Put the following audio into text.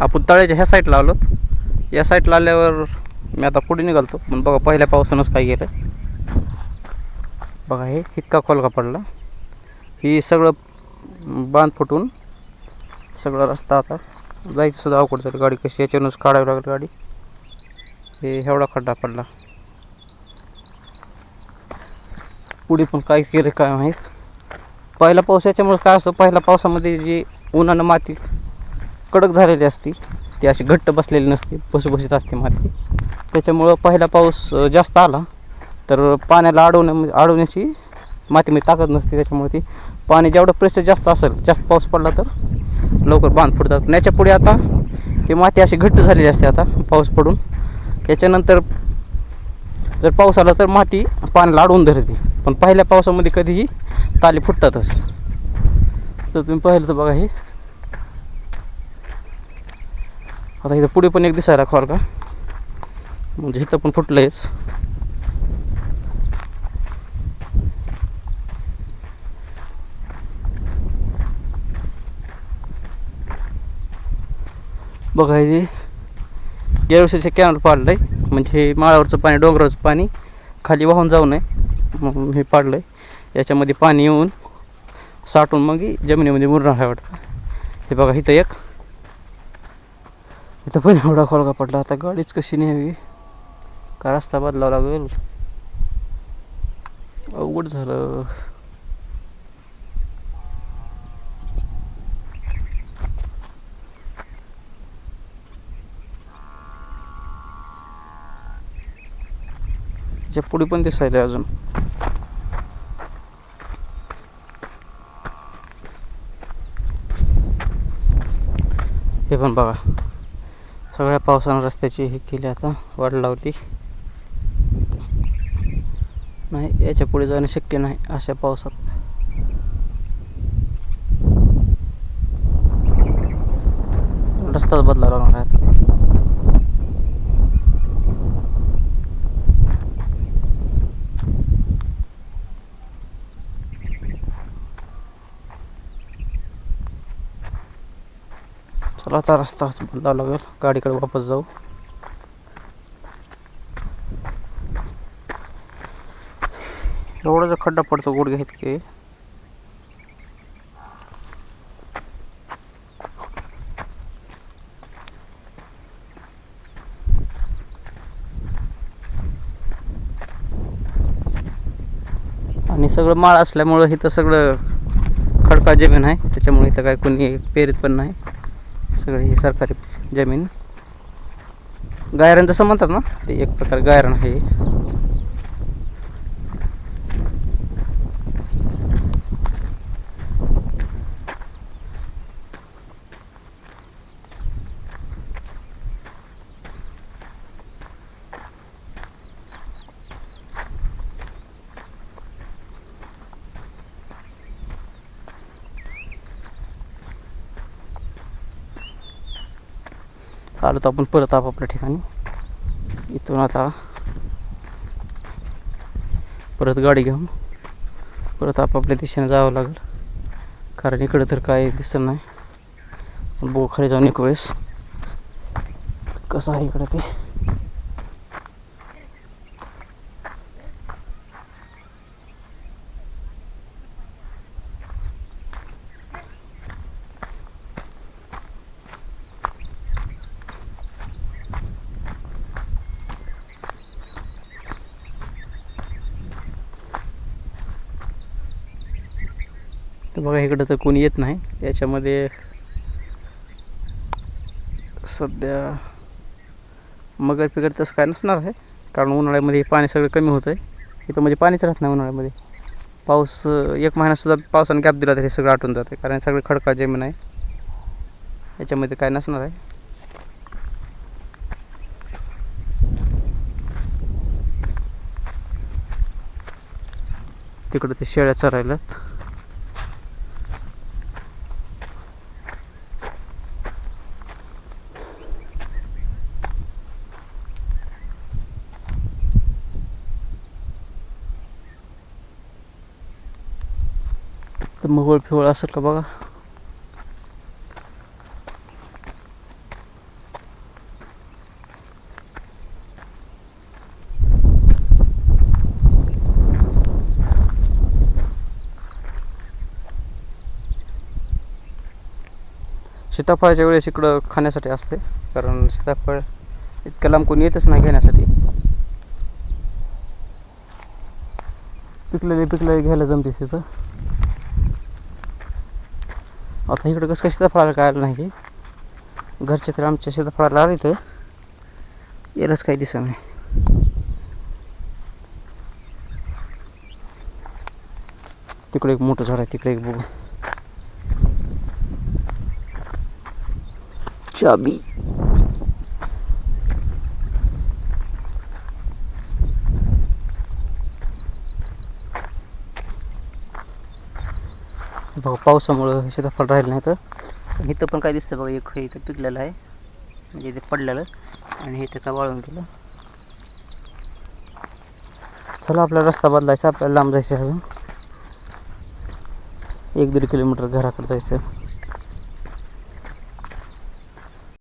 आपण तळ्याच्या ह्या साईडला आलो या साईडला आल्यावर मी आता पुढे निघालतो. पण बघा पहिल्या पावसानंच काय गेलं बघा हे इतका खोलका पडला. ही सगळं बांध फुटून सगळा रस्ता आता जायचं सुद्धा अवघड झालं. गाडी कशी याच्यावरूनच काढावी लागली गाडी. हे एवढा खड्डा पडला. पुढे पण काय केलं काय माहीत. पहिला पाऊस याच्यामुळे काय असतं पहिल्या पावसामध्ये जी उन्हानं माती कडक झालेली असती. ती अशी घट्ट बसलेली नसते भुसभुशीत असते माती. त्याच्यामुळं पहिला पाऊस जास्त आला. तर पाण्याला अडवण्या अडवण्याची मातीमध्ये ताकद नसते. त्याच्यामुळे ती पाणी जेवढं प्रेशर जास्त असेल जास्त पाऊस पडला तर लवकर बांध फुटतात. याच्यापुढे आता ती माती अशी घट्ट झालेली असते आता पाऊस पडून. याच्यानंतर जर पाऊस आला तर माती पाण्याला अडवून धरते. पण पहिल्या पावसामध्ये कधीही ताली फुटतातच. तर तुम्ही पाहिलं तर बघा हे. आता इथं पुढे पण एक दिसायला खोल का? म्हणजे इथं पण फुटलंयच. बघा हे गेल्या वर्षीचे कॅनल पाडलं आहे म्हणजे हे माळावरचं पाणी डोंगरावरचं पाणी खाली वाहून जाऊ नये म्हणून हे पाडलं आहे याच्यामध्ये पाणी येऊन साठून मग जमिनीमध्ये मुरणार आहे वाटतं. हे बघा इथं एक इथं पण एवढा खोलका पडला आता गाडीच कशी न्यावी? का रस्ता बदलावा लागेल? अवघड झालं. त्याच्या पुढे पण दिसायला अजून. हे पण बघा. सगळ्या पावसानं रस्त्याची हे केली आता वाढ लावली. नाही याच्यापुढे जाणं शक्य नाही अशा पावसात. रस्ताच बदलावा लागणार आहे चला आता रस्ता बदलावा लागेल गाडीकडे वापस जाऊ. एवढा जर खड्डा पडतो गुडघे की आणि सगळं माळ असल्यामुळं इथं सगळं खडका जमीन आहे. त्याच्यामुळे इथं काय कोणी पेरीत पण नाही. सगळं ही सरकारी जमीन. गायरान जसं म्हणतात ना ते एक प्रकार गायरण आहे. आलो तर आपण परत आपापल्या ठिकाणी. इथून आता परत गाडी घेऊन परत आपापल्या दिशेने जावं लागेल. कारण इकडं तर काय दिसत नाही. बो खाली जाऊन एक वेळेस कसं आहे इकडं ते? तर बघा इकडं तर कोणी येत नाही. याच्यामध्ये सध्या मगर पिकर तसं काय नसणार आहे. कारण उन्हाळ्यामध्ये पाणी सगळं कमी होतं आहे इथं म्हणजे पाणीच राहत नाही उन्हाळ्यामध्ये. पाऊस एक महिनासुद्धा पावसाने गॅप दिला तर हे सगळं आटून जाते कारण सगळं खडका जमीन आहे. याच्यामध्ये काय नसणार आहे. तिकडं ते शेळ्या चरायलात तर मवळ फिवळ असेल का बघा? सीताफळाच्या वेळेस इकडं खाण्यासाठी असते कारण सीताफळ इतकं लांब कोणी येतच नाही घेण्यासाठी. पिकलेले पिकलेले घ्यायला जमते तिथं. आता इकडं कसं कशी सीताफळाला काय आलं नाही की घरचे तर आमच्या सीताफळाला आलं इथं. यालाच काही दिसत नाही. तिकडे एक मोठं झाड आहे तिकडे एक बघू. चाबी. बघा पावसामुळं सीताफळ राहिलं नाही तर इथं पण काय दिसतं बघा एक इथं पिकलेलं आहे. म्हणजे इथे पडलेलं. आणि हे त्याचा वाळून गेलं. चला आपला रस्ता बदलायचा. आपल्याला लांब जायचं अजून. एक दीड किलोमीटर घराकडे जायचं